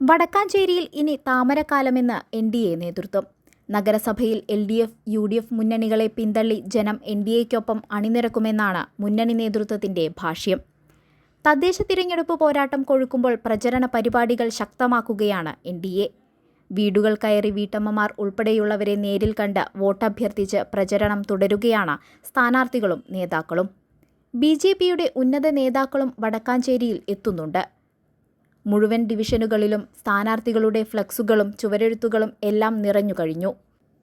വടക്കാഞ്ചേരിയിൽ ഇനി താമരക്കാലമെന്ന് N D A നേതൃത്വം. നഗരസഭയിൽ L D F U D F മുന്നണികളെ പിന്തള്ളി ജനം എൻ ഡി എക്കൊപ്പം അണിനിരക്കുമെന്നാണ് മുന്നണി നേതൃത്വത്തിന്റെ ഭാഷ്യം. തദ്ദേശ തിരഞ്ഞെടുപ്പ് പോരാട്ടം കൊഴുക്കുമ്പോൾ പ്രചരണ പരിപാടികൾ ശക്തമാക്കുകയാണ് എൻ ഡി എ. വീടുകൾ കയറി വീട്ടമ്മമാർ ഉൾപ്പെടെയുള്ളവരെ നേരിൽ കണ്ട് വോട്ടഭ്യർത്ഥിച്ച് പ്രചരണം തുടരുകയാണ് സ്ഥാനാർത്ഥികളും നേതാക്കളും. ബി ജെ പിയുടെ ഉന്നത നേതാക്കളും വടക്കാഞ്ചേരിയിൽ എത്തുന്നുണ്ട്. മുഴുവൻ ഡിവിഷനുകളിലും സ്ഥാനാർത്ഥികളുടെ ഫ്ലക്സുകളും ചുവരെഴുത്തുകളും എല്ലാം നിറഞ്ഞു കഴിഞ്ഞു.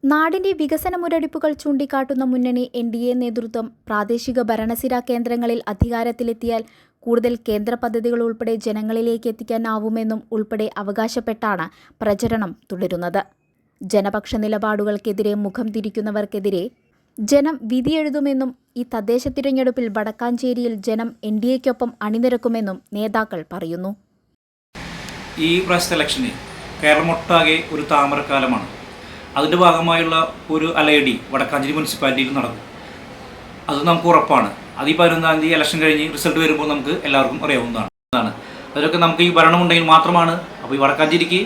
നാടിന്റെ വികസന മുരടിപ്പുകൾ ചൂണ്ടിക്കാട്ടുന്ന മുന്നണി എൻ ഡി എ നേതൃത്വം പ്രാദേശിക ഭരണസിരാ കേന്ദ്രങ്ങളിൽ അധികാരത്തിലെത്തിയാൽ കൂടുതൽ കേന്ദ്ര പദ്ധതികൾ ഉൾപ്പെടെ ജനങ്ങളിലേക്ക് എത്തിക്കാനാവുമെന്നും ഉൾപ്പെടെ അവകാശപ്പെട്ടാണ് പ്രചരണം തുടരുന്നത്. ജനപക്ഷ നിലപാടുകൾക്കെതിരെ മുഖം തിരിക്കുന്നവർക്കെതിരെ ജനം വിധിയെഴുതുമെന്നും ഈ തദ്ദേശ തിരഞ്ഞെടുപ്പിൽ വടക്കാഞ്ചേരിയിൽ ജനം എൻ ഡി എക്കൊപ്പം അണിനിരക്കുമെന്നും നേതാക്കൾ പറയുന്നു. ഈ പ്രാവശ്യത്തെ ഇലക്ഷന് കേരളമൊട്ടാകെ ഒരു താമരക്കാലമാണ്. അതിന്റെ ഭാഗമായുള്ള ഒരു അലയടി വടക്കാഞ്ചേരി മുനിസിപ്പാലിറ്റിയിൽ നടന്നു. അത് നമുക്ക് ഉറപ്പാണ്. അത് ഈ പതിനൊന്നാം തീയതി ഇലക്ഷൻ കഴിഞ്ഞ് റിസൾട്ട് വരുമ്പോൾ നമുക്ക് എല്ലാവർക്കും അറിയാവുന്നതാണ്. അതിലൊക്കെ നമുക്ക് ഈ ഭരണം ഉണ്ടെങ്കിൽ മാത്രമാണ് അപ്പോൾ ഈ വടക്കാഞ്ചേരിക്ക്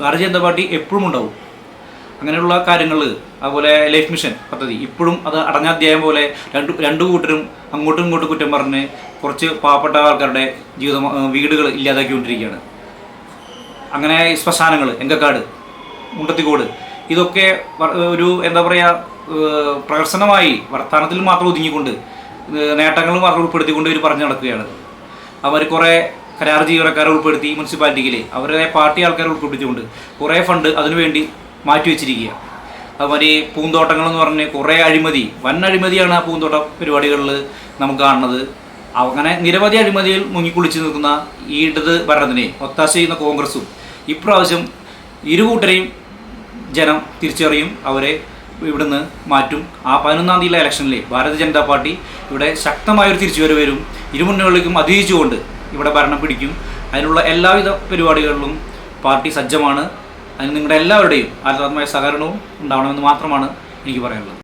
ഭാരതീയ ജനതാ പാർട്ടി എപ്പോഴും ഉണ്ടാവും. അങ്ങനെയുള്ള കാര്യങ്ങൾ അതുപോലെ ലൈഫ് മിഷൻ പദ്ധതി ഇപ്പോഴും അത് അടഞ്ഞ അധ്യായം പോലെ രണ്ട് രണ്ട് കൂട്ടരും അങ്ങോട്ടും ഇങ്ങോട്ടും കുറ്റം പറഞ്ഞ് കുറച്ച് പാവപ്പെട്ട ആൾക്കാരുടെ ജീവിതം വീടുകൾ ഇല്ലാതാക്കിക്കൊണ്ടിരിക്കുകയാണ്. അങ്ങനെ ശ്മശാനങ്ങൾ എങ്കക്കാട് മുണ്ടത്തിക്കോട് ഇതൊക്കെ ഒരു എന്താ പറയുക പ്രകർശനമായി വർത്തമാനത്തിൽ മാത്രം ഒതുങ്ങിക്കൊണ്ട് നേട്ടങ്ങൾ മാത്രം ഉൾപ്പെടുത്തിക്കൊണ്ട് ഇവർ പറഞ്ഞു നടക്കുകയാണ്. അവർ കുറേ കരാർ ജീവനക്കാരെ ഉൾപ്പെടുത്തി മുനിസിപ്പാലിറ്റിയിൽ അവരുടെ പാർട്ടി ആൾക്കാരെ ഉൾപ്പെടുത്തിക്കൊണ്ട് കുറേ ഫണ്ട് അതിനുവേണ്ടി മാറ്റിവെച്ചിരിക്കുക അതുമാതിരി പൂന്തോട്ടങ്ങൾ എന്ന് പറഞ്ഞ് കുറേ അഴിമതി വൻ അഴിമതിയാണ് ആ പൂന്തോട്ട പരിപാടികളിൽ നമുക്ക് കാണുന്നത്. അങ്ങനെ നിരവധി അഴിമതിയിൽ മുങ്ങിക്കുളിച്ച് നിൽക്കുന്ന ഈ ഇടത് ഭരണത്തിനെ ഒത്താശ ചെയ്യുന്ന കോൺഗ്രസും ഇപ്രാവശ്യം ഇരുകൂട്ടരെയും ജനം തിരിച്ചറിയും അവരെ ഇവിടുന്ന് മാറ്റും. ആ പതിനൊന്നാം തീയതിയിലെ ഇലക്ഷനിലെ ഭാരതീയ ജനതാ പാർട്ടി ഇവിടെ ശക്തമായൊരു തിരിച്ചുവരവ് വരും. ഇരുമുന്നണികളിലേക്കും അതിജീവിച്ചുകൊണ്ട് ഇവിടെ ഭരണം പിടിക്കും. അതിനുള്ള എല്ലാവിധ പരിപാടികളിലും പാർട്ടി സജ്ജമാണ്. അതിന് നിങ്ങളുടെ എല്ലാവരുടെയും ആത്മാർത്ഥമായ സഹകരണവും ഉണ്ടാവണമെന്ന് മാത്രമാണ് എനിക്ക് പറയാനുള്ളത്.